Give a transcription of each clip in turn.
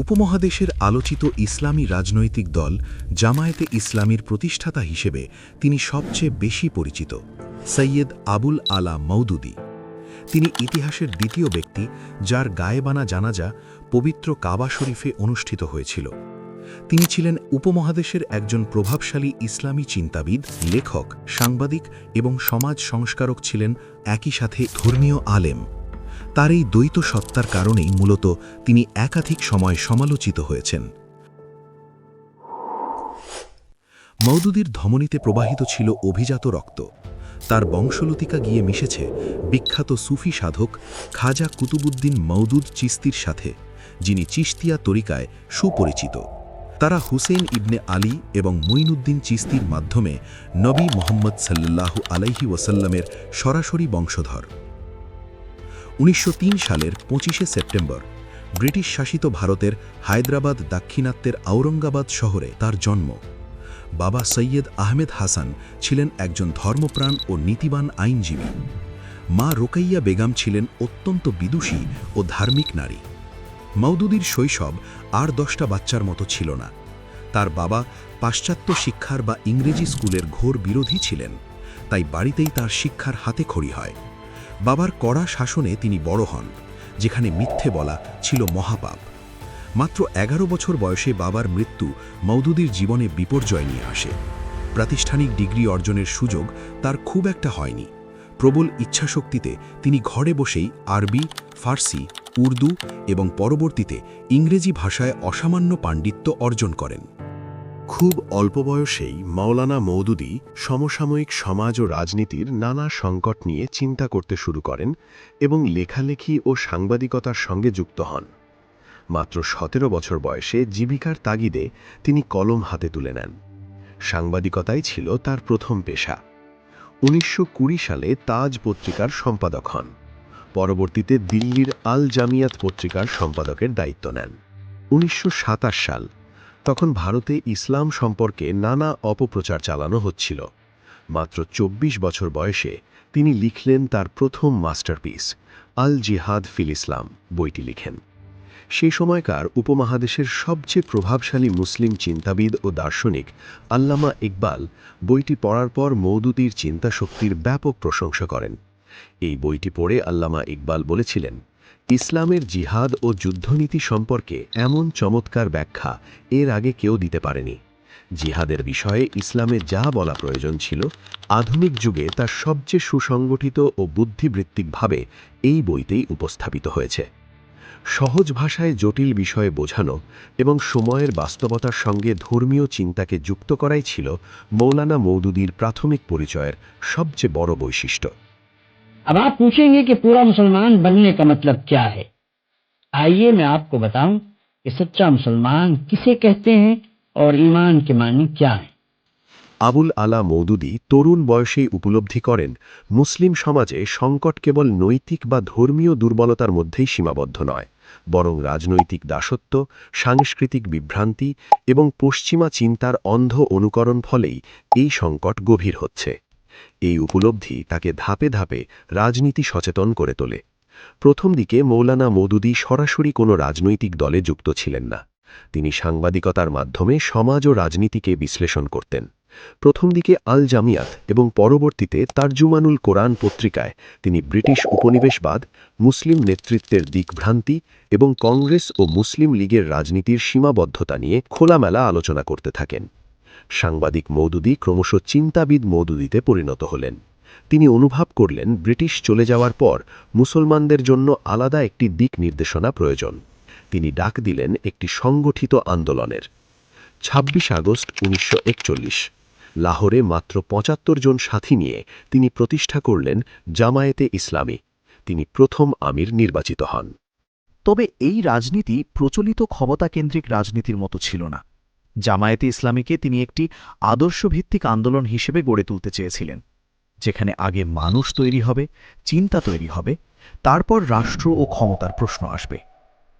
উপমহাদেশের আলোচিত ইসলামী রাজনৈতিক দল জামায়াতে ইসলামীর প্রতিষ্ঠাতা হিসেবে তিনি সবচেয়ে বেশি পরিচিত, সৈয়দ আবুল আলা মৌদুদি তিনি ইতিহাসের দ্বিতীয় ব্যক্তি যার গায়েবানা জানাজা পবিত্র কাবা শরীফে অনুষ্ঠিত হয়েছিল। তিনি ছিলেন উপমহাদেশের একজন প্রভাবশালী ইসলামী চিন্তাবিদ, লেখক, সাংবাদিক এবং সমাজ সংস্কারক ছিলেন একই সাথে ধর্মীয় আলেম। তার এই দ্বৈত সত্তার কারণেই মূলত তিনি একাধিক সময় সমালোচিত হয়েছেন। মৌদুদির ধমনীতে প্রবাহিত ছিল অভিজাত রক্ত। তার বংশলতিকা গিয়ে মিশেছে বিখ্যাত সুফি সাধক খাজা কুতুবুদ্দিন মৌদুদ চিস্তির সাথে, যিনি চিস্তিয়া তরিকায় সুপরিচিত। তারা হুসেন ইবনে আলী এবং মুইনুদ্দিন চিস্তির মাধ্যমে নবী মোহাম্মদ সাল্লাল্লাহু আলাইহি ওয়াসাল্লামের সরাসরি বংশধর। উনিশশো তিন সালের পঁচিশে সেপ্টেম্বর, ব্রিটিশ শাসিত ভারতের হায়দ্রাবাদ দাক্ষিণাত্যের আওরঙ্গাবাদ শহরে তার জন্ম। বাবা সৈয়দ আহমেদ হাসান ছিলেন একজন ধর্মপ্রাণ ও নীতিবান আইনজীবী। মা রোকাইয়া বেগম ছিলেন অত্যন্ত বিদুষী ও ধার্মিক নারী। মৌদুদির শৈশব আর দশটা বাচ্চার মতো ছিল না। তার বাবা পাশ্চাত্য শিক্ষার বা ইংরেজি স্কুলের ঘোর বিরোধী ছিলেন, তাই বাড়িতেই তার শিক্ষার হাতে খড়ি হয়। বাবার কড়া শাসনে তিনি বড় হন, যেখানে মিথ্যে বলা ছিল মহাপাপ। মাত্র এগারো বছর বয়সে বাবার মৃত্যু মৌদুদির জীবনে বিপর্যয় নিয়ে আসে। প্রাতিষ্ঠানিক ডিগ্রি অর্জনের সুযোগ তার খুব একটা হয়নি। প্রবল ইচ্ছাশক্তিতে তিনি ঘরে বসেই আরবি, ফার্সি, উর্দু এবং পরবর্তীতে ইংরেজি ভাষায় অসামান্য পাণ্ডিত্য অর্জন করেন। খুব অল্প বয়সেই মাওলানা মৌদুদি সমসাময়িক সমাজ ও রাজনীতির নানা সংকট নিয়ে চিন্তা করতে শুরু করেন এবং লেখালেখি ও সাংবাদিকতার সঙ্গে যুক্ত হন। মাত্র সতেরো বছর বয়সে জীবিকার তাগিদে তিনি কলম হাতে তুলে নেন। সাংবাদিকতাই ছিল তার প্রথম পেশা। উনিশশো কুড়ি সালে তাজ পত্রিকার সম্পাদক হন। পরবর্তীতে দিল্লির আল জামিয়াত পত্রিকার সম্পাদকের দায়িত্ব নেন। উনিশশো সাতাশ সাল তখন ভারতে ইসলাম সম্পর্কে নানা অপপ্রচার চালানো হচ্ছিল। মাত্র ২৪ বছর বয়সে তিনি লিখলেন তার প্রথম মাস্টারপিস, আল জিহাদ ফিল ইসলাম, বইটি লিখেন। সেই সময়কার উপমহাদেশের সবচেয়ে প্রভাবশালী মুসলিম চিন্তাবিদ ও দার্শনিক আল্লামা ইকবাল বইটি পড়ার পর মৌদুদির চিন্তাশক্তির ব্যাপক প্রশংসা করেন। এই বইটি পড়ে আল্লামা ইকবাল বলেছিলেন ইসলামের জিহাদ ও যুদ্ধনীতি সম্পর্কে এমন চমৎকার ব্যাখ্যা এর আগে কেউ দিতে পারেনি। জিহাদের বিষয়ে ইসলামে যা বলা প্রয়োজন ছিল, আধুনিক যুগে তার সবচেয়ে সুসংগঠিত ও বুদ্ধিবৃত্তিকভাবে এই বইতেই উপস্থাপিত হয়েছে। সহজ ভাষায় জটিল বিষয়ে বোঝানো এবং সময়ের বাস্তবতার সঙ্গে ধর্মীয় চিন্তাকে যুক্ত করাই ছিল মৌলানা মৌদুদির প্রাথমিক পরিচয়ের সবচেয়ে বড় বৈশিষ্ট্য। अब आप पूछेंगे कि पूरा मुसलमान बनने का मतलब क्या है आइए मैं आपको बताऊं कि सच्चा मुसलमान किसे कहते हैं और ईमान के मानी क्या है আবুল আলা মৌদুদি তরুণ বয়সেই উপলব্ধি করেন মুসলিম সমাজে সংকট কেবল নৈতিক বা ধর্মীয় দুর্বলতার মধ্যেই সীমাবদ্ধ নয় বরং রাজনৈতিক দাসত্ব সাংস্কৃতিক বিভ্রান্তি এবং পশ্চিমা চিন্তার অন্ধ অনুকরণ ফলেই এই সংকট গভীর হচ্ছে এই উপলব্ধি তাকে ধাপে ধাপে রাজনীতি সচেতন করে তোলে। প্রথম দিকে মৌলানা মৌদুদি সরাসরি কোনো রাজনৈতিক দলে যুক্ত ছিলেন না। তিনি সাংবাদিকতার মাধ্যমে সমাজ ও রাজনীতিকে বিশ্লেষণ করতেন। প্রথম দিকে আল জামিয়াত এবং পরবর্তীতে তারজুমানুল কোরআন পত্রিকায় তিনি ব্রিটিশ উপনিবেশবাদ, মুসলিম নেতৃত্বের দিকভ্রান্তি এবং কংগ্রেস ও মুসলিম লীগের রাজনীতির সীমাবদ্ধতা নিয়ে খোলামেলা আলোচনা করতে থাকেন। সাংবাদিক মৌদুদি ক্রমশ চিন্তাবিদ মৌদুদিতে পরিণত হলেন। তিনি অনুভব করলেন, ব্রিটিশ চলে যাওয়ার পর মুসলমানদের জন্য আলাদা একটি দিক নির্দেশনা প্রয়োজন। তিনি ডাক দিলেন একটি সংগঠিত আন্দোলনের। ২৬ আগস্ট উনিশশো একচল্লিশ, লাহোরে মাত্র পঁচাত্তর জন সাথী নিয়ে তিনি প্রতিষ্ঠা করলেন জামায়েতে ইসলামী। তিনি প্রথম আমির নির্বাচিত হন। তবে এই রাজনীতি প্রচলিত ক্ষমতাকেন্দ্রিক রাজনীতির মতো ছিল না। জামায়াতে ইসলামীকে তিনি একটি আদর্শভিত্তিক আন্দোলন হিসেবে গড়ে তুলতে চেয়েছিলেন, যেখানে আগে মানুষ তৈরি হবে, চিন্তা তৈরি হবে, তারপর রাষ্ট্র ও ক্ষমতার প্রশ্ন আসবে।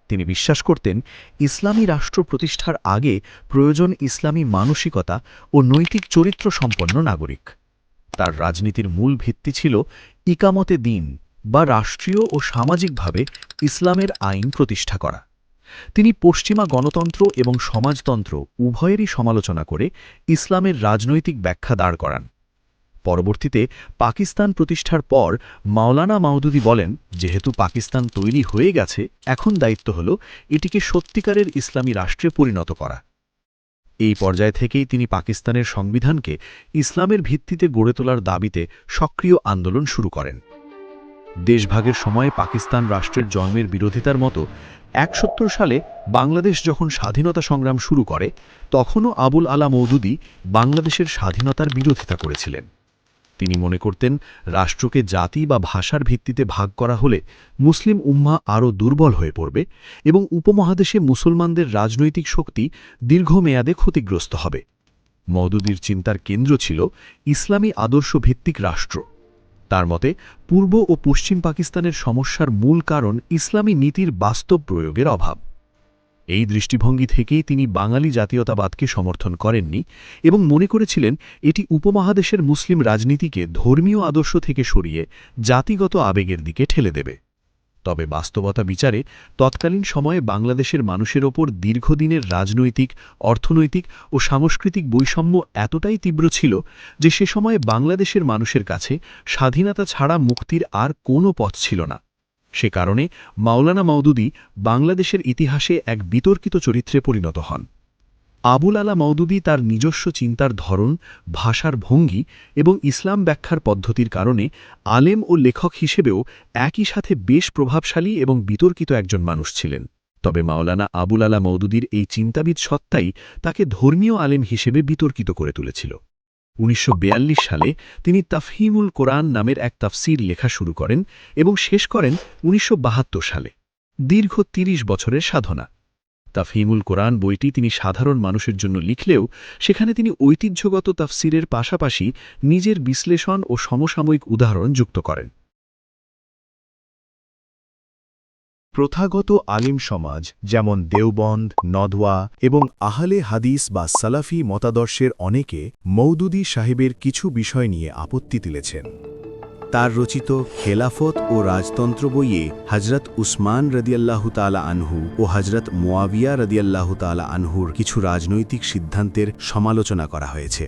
তিনি বিশ্বাস করতেন, ইসলামী রাষ্ট্র প্রতিষ্ঠার আগে প্রয়োজন ইসলামী মানসিকতা ও নৈতিক চরিত্র সম্পন্ন নাগরিক। তার রাজনীতির মূল ভিত্তি ছিল ইকামতে দিন বা রাষ্ট্রীয় ও সামাজিকভাবে ইসলামের আইন প্রতিষ্ঠা করা। তিনি পশ্চিমা গণতন্ত্র এবং সমাজতন্ত্র উভয়েরই সমালোচনা করে ইসলামের রাজনৈতিক ব্যাখ্যা দাঁড় করান। পরবর্তীতে পাকিস্তান প্রতিষ্ঠার পর মাওলানা মাওদুদি বলেন, যেহেতু পাকিস্তান তৈরি হয়ে গেছে, এখন দায়িত্ব হল এটিকে সত্যিকারের ইসলামী রাষ্ট্রে পরিণত করা। এই পর্যায় থেকেই তিনি পাকিস্তানের সংবিধানকে ইসলামের ভিত্তিতে গড়ে তোলার দাবিতে সক্রিয় আন্দোলন শুরু করেন। দেশভাগের সময় পাকিস্তান রাষ্ট্রের জন্মের বিরোধিতার মতো একসত্তর সালে বাংলাদেশ যখন স্বাধীনতা সংগ্রাম শুরু করে, তখনও আবুল আলা মৌদুদি বাংলাদেশের স্বাধীনতার বিরোধিতা করেছিলেন। তিনি মনে করতেন, রাষ্ট্রকে জাতি বা ভাষার ভিত্তিতে ভাগ করা হলে মুসলিম উম্মা আরও দুর্বল হয়ে পড়বে এবং উপমহাদেশে মুসলমানদের রাজনৈতিক শক্তি দীর্ঘমেয়াদে ক্ষতিগ্রস্ত হবে। মওদুদির চিন্তার কেন্দ্র ছিল ইসলামী আদর্শ ভিত্তিক রাষ্ট্র। তার মতে, পূর্ব ও পশ্চিম পাকিস্তানের সমস্যার মূল কারণ ইসলামী নীতির বাস্তব প্রয়োগের অভাব। এই দৃষ্টিভঙ্গি থেকেই তিনি বাঙালি জাতীয়তাবাদকে সমর্থন করেননি এবং মনে করেছিলেন এটি উপমহাদেশের মুসলিম রাজনীতিকে ধর্মীয় আদর্শ থেকে সরিয়ে জাতিগত আবেগের দিকে ঠেলে দেবে। তবে বাস্তবতা বিচারে তৎকালীন সময়ে বাংলাদেশের মানুষের ওপর দীর্ঘদিনের রাজনৈতিক, অর্থনৈতিক ও সাংস্কৃতিক বৈষম্য এতটাই তীব্র ছিল যে সে সময়ে বাংলাদেশের মানুষের কাছে স্বাধীনতা ছাড়া মুক্তির আর কোনো পথ ছিল না। সে কারণে মাওলানা মাওদুদি বাংলাদেশের ইতিহাসে এক বিতর্কিত চরিত্রে পরিণত হন। আবুল আলা মওদুদি তার নিজস্ব চিন্তার ধরন, ভাষার ভঙ্গি এবং ইসলাম ব্যাখ্যার পদ্ধতির কারণে আলেম ও লেখক হিসেবেও একই সাথে বেশ প্রভাবশালী এবং বিতর্কিত একজন মানুষ ছিলেন। তবে মাওলানা আবুল আলা মওদুদির এই চিন্তাবিদ সত্তাই তাকে ধর্মীয় আলেম হিসেবে বিতর্কিত করে তুলেছিল। উনিশশো সালে তিনি তাফহিমুল কোরআন নামের এক তাফসির লেখা শুরু করেন এবং শেষ করেন উনিশশো বাহাত্তর সালে। দীর্ঘ ৩০ বছরের সাধনা। তাফহিমুল কোরআন বইটি তিনি সাধারণ মানুষের জন্য লিখলেও সেখানে তিনি ঐতিহ্যগত তাফসিরের পাশাপাশি নিজের বিশ্লেষণ ও সমসাময়িক উদাহরণ যুক্ত করেন। প্রথাগত আলিম সমাজ যেমন দেওবন্দ, নদওয়া এবং আহলে হাদিস বা সালাফি মতাদর্শের অনেকে মৌদুদি সাহেবের কিছু বিষয় নিয়ে আপত্তি তুলেছেন। তার রচিত খেলাফত ও রাজতন্ত্র বইয়ে হজরত উসমান রদিয়াল্লাহু তালা আনহু ও হজরত মোয়াবিয়া রদিয়াল্লাহু তালা আনহুর কিছু রাজনৈতিক সিদ্ধান্তের সমালোচনা করা হয়েছে।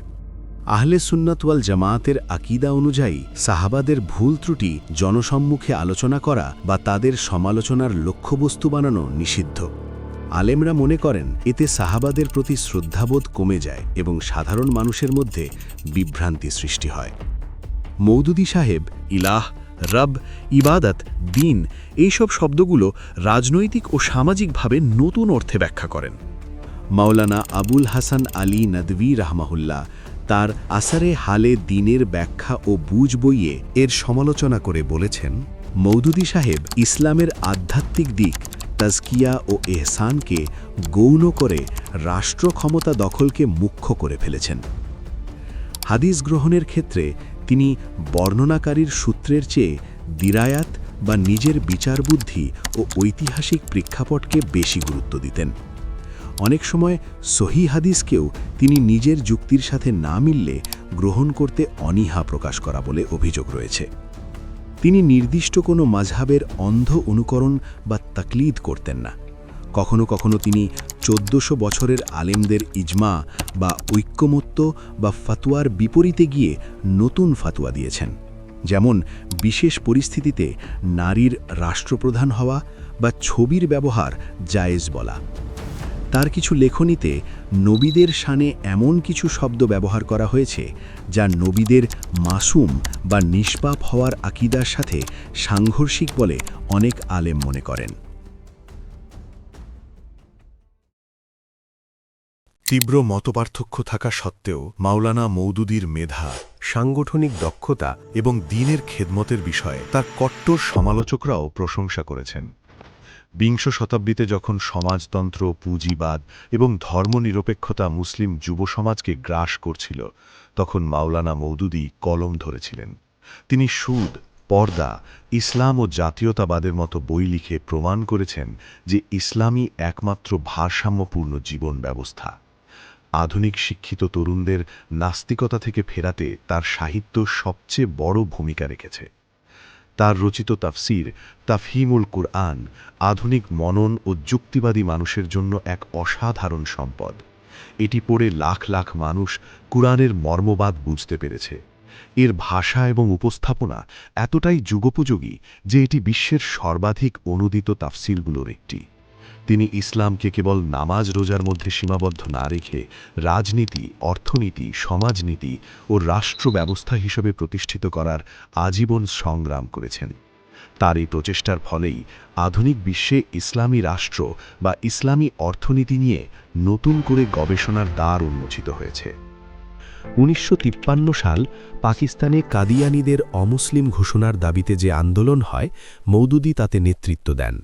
আহলে সুন্নতওয়াল জামায়াতের আকিদা অনুযায়ী সাহাবাদের ভুল ত্রুটি, জনসম্মুখে আলোচনা করা বা তাদের সমালোচনার লক্ষ্যবস্তু বানানো নিষিদ্ধ। আলেমরা মনে করেন, এতে সাহাবাদের প্রতি শ্রদ্ধাবোধ কমে যায় এবং সাধারণ মানুষের মধ্যে বিভ্রান্তি সৃষ্টি হয়। মৌদুদি সাহেব, ইলাহ, রব, ইবাদত, দিন, এইসব শব্দগুলো রাজনৈতিক ও সামাজিকভাবে নতুন অর্থে ব্যাখ্যা করেন। মাওলানা আবুল হাসান আলী নদভী রাহমাহুল্লাহ তার আসারে হালে দিনের ব্যাখ্যা ও বুঝ বইয়ে এর সমালোচনা করে বলেছেন, মৌদুদি সাহেব ইসলামের আধ্যাত্মিক দিক, তাজকিয়া ও এহসানকে গৌণ করে রাষ্ট্র ক্ষমতা দখলকে মুখ্য করে ফেলেছেন। হাদিস গ্রহণের ক্ষেত্রে তিনি বর্ণনাকারীর সূত্রের চেয়ে দিরায়াত বা নিজের বিচারবুদ্ধি ও ঐতিহাসিক প্রেক্ষাপটকে বেশি গুরুত্ব দিতেন। অনেক সময় সহি হাদিসকেও তিনি নিজের যুক্তির সাথে না মিললে গ্রহণ করতে অনীহা প্রকাশ করা বলে অভিযোগ রয়েছে। তিনি নির্দিষ্ট কোনো মাঝহাবের অন্ধ অনুকরণ বা তাকলিদ করতেন না। কখনো কখনো তিনি চোদ্দশো বছরের আলেমদের ইজমা বা ঐক্যমত্য বা ফাতুয়ার বিপরীতে গিয়ে নতুন ফাতুয়া দিয়েছেন। যেমন, বিশেষ পরিস্থিতিতে নারীর রাষ্ট্রপ্রধান হওয়া বা ছবির ব্যবহার জায়েজ বলা। তার কিছু লেখনীতে নবীদের শানে এমন কিছু শব্দ ব্যবহার করা হয়েছে, যা নবীদের মাসুম বা নিষ্পাপ হওয়ার আকিদার সাথে সাংঘর্ষিক বলে অনেক আলেম মনে করেন। তীব্র মতপার্থক্য থাকা সত্ত্বেও মাওলানা মৌদুদির মেধা, সাংগঠনিক দক্ষতা এবং দিনের খেদমতের বিষয়ে তার কট্টর সমালোচকরাও প্রশংসা করেছেন। বিংশ শতাব্দীতে যখন সমাজতন্ত্র, পুঁজিবাদ এবং ধর্মনিরপেক্ষতা মুসলিম যুব সমাজকে গ্রাস করছিল, তখন মাওলানা মৌদুদি কলম ধরেছিলেন। তিনি সুদ, পর্দা, ইসলাম ও জাতীয়তাবাদের মতো বই লিখে প্রমাণ করেছেন যে ইসলামই একমাত্র ভারসাম্যপূর্ণ জীবন ব্যবস্থা। আধুনিক শিক্ষিত তরুণদের নাস্তিকতা থেকে ফেরাতে তার সাহিত্য সবচেয়ে বড় ভূমিকা রেখেছে। তার রচিত তাফসির তাফহিমুল কুরআন আধুনিক মনন ও যুক্তিবাদী মানুষের জন্য এক অসাধারণ সম্পদ। এটি পড়ে লাখ লাখ মানুষ কুরআনের মর্মবাদ বুঝতে পেরেছে। এর ভাষা এবং উপস্থাপনা এতটাই যুগোপযোগী যে এটি বিশ্বের সর্বাধিক অনুদিত তাফসিলগুলোর একটি। তিনি ইসলামকে কেবল নামাজ রোজার মধ্যে সীমাবদ্ধ না রেখে রাজনীতি, অর্থনীতি, সমাজনীতি ও রাষ্ট্র ব্যবস্থা হিসেবে প্রতিষ্ঠিত করার আজীবন সংগ্রাম করেছেন। তার এই প্রচেষ্টার ফলেই আধুনিক বিশ্বে ইসলামী রাষ্ট্র বা ইসলামী অর্থনীতি নিয়ে নতুন করে গবেষণার দ্বার উন্মোচিত হয়েছে। উনিশশো তিপ্পান্ন সাল পাকিস্তানে কাদিয়ানিদের অমুসলিম ঘোষণার দাবিতে যে আন্দোলন হয় মৌদুদি তাতে নেতৃত্ব দেন।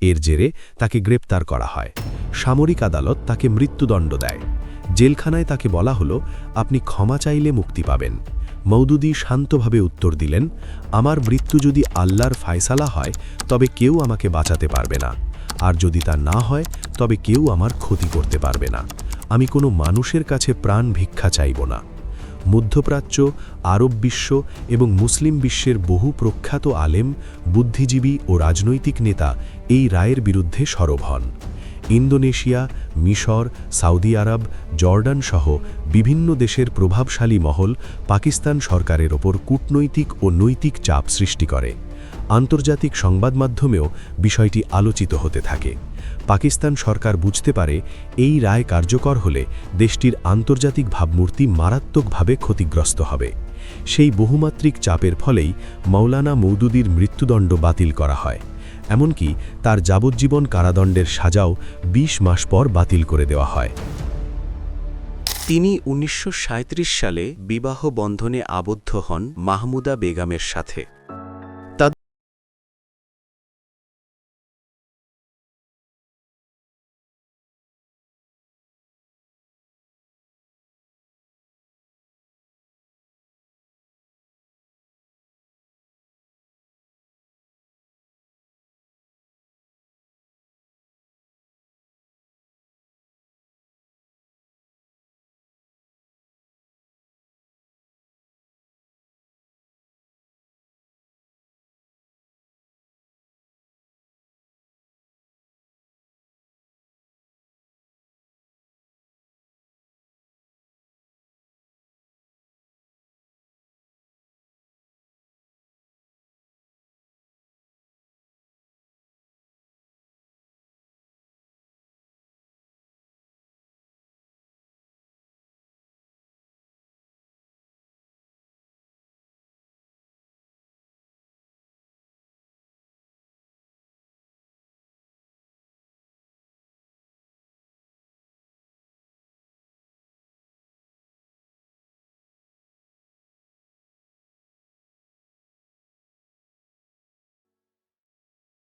এর জেরে তাকে গ্রেপ্তার করা হয়। সামরিক আদালত তাকে মৃত্যুদণ্ড দেয়। জেলখানায় তাকে বলা হলো, আপনি ক্ষমা চাইলে মুক্তি পাবেন। মৌদুদি শান্তভাবে উত্তর দিলেন, আমার মৃত্যু যদি আল্লাহর ফায়সালা হয়, তবে কেউ আমাকে বাঁচাতে পারবে না। আর যদি তা না হয়, তবে কেউ আমার ক্ষতি করতে পারবে না। আমি কোনো মানুষের কাছে প্রাণ ভিক্ষা চাইব না। মধ্যপ্রাচ্য, আরব বিশ্ব এবং মুসলিম বিশ্বের বহু প্রখ্যাত আলেম, বুদ্ধিজীবী ও রাজনৈতিক নেতা এই রায়ের বিরুদ্ধে সরব হন। ইন্দোনেশিয়া, মিশর, সৌদি আরব, জর্ডান সহ বিভিন্ন দেশের প্রভাবশালী মহল পাকিস্তান সরকারের ওপর কূটনৈতিক ও নৈতিক চাপ সৃষ্টি করে। আন্তর্জাতিক সংবাদ মাধ্যমেও বিষয়টি আলোচিত হতে থাকে। পাকিস্তান সরকার বুঝতে পারে এই রায় কার্যকর হলে দেশটির আন্তর্জাতিক ভাবমূর্তি মারাত্মকভাবে ক্ষতিগ্রস্ত হবে। সেই বহুমাত্রিক চাপের ফলেই মৌলানা মৌদুদির মৃত্যুদণ্ড বাতিল করা হয়। এমনকি তার যাবজ্জীবন কারাদণ্ডের সাজাও ২০ মাস পর বাতিল করে দেওয়া হয়। তিনি উনিশশো সাঁইত্রিশ সালে বিবাহ বন্ধনে আবদ্ধ হন মাহমুদা বেগমের সাথে।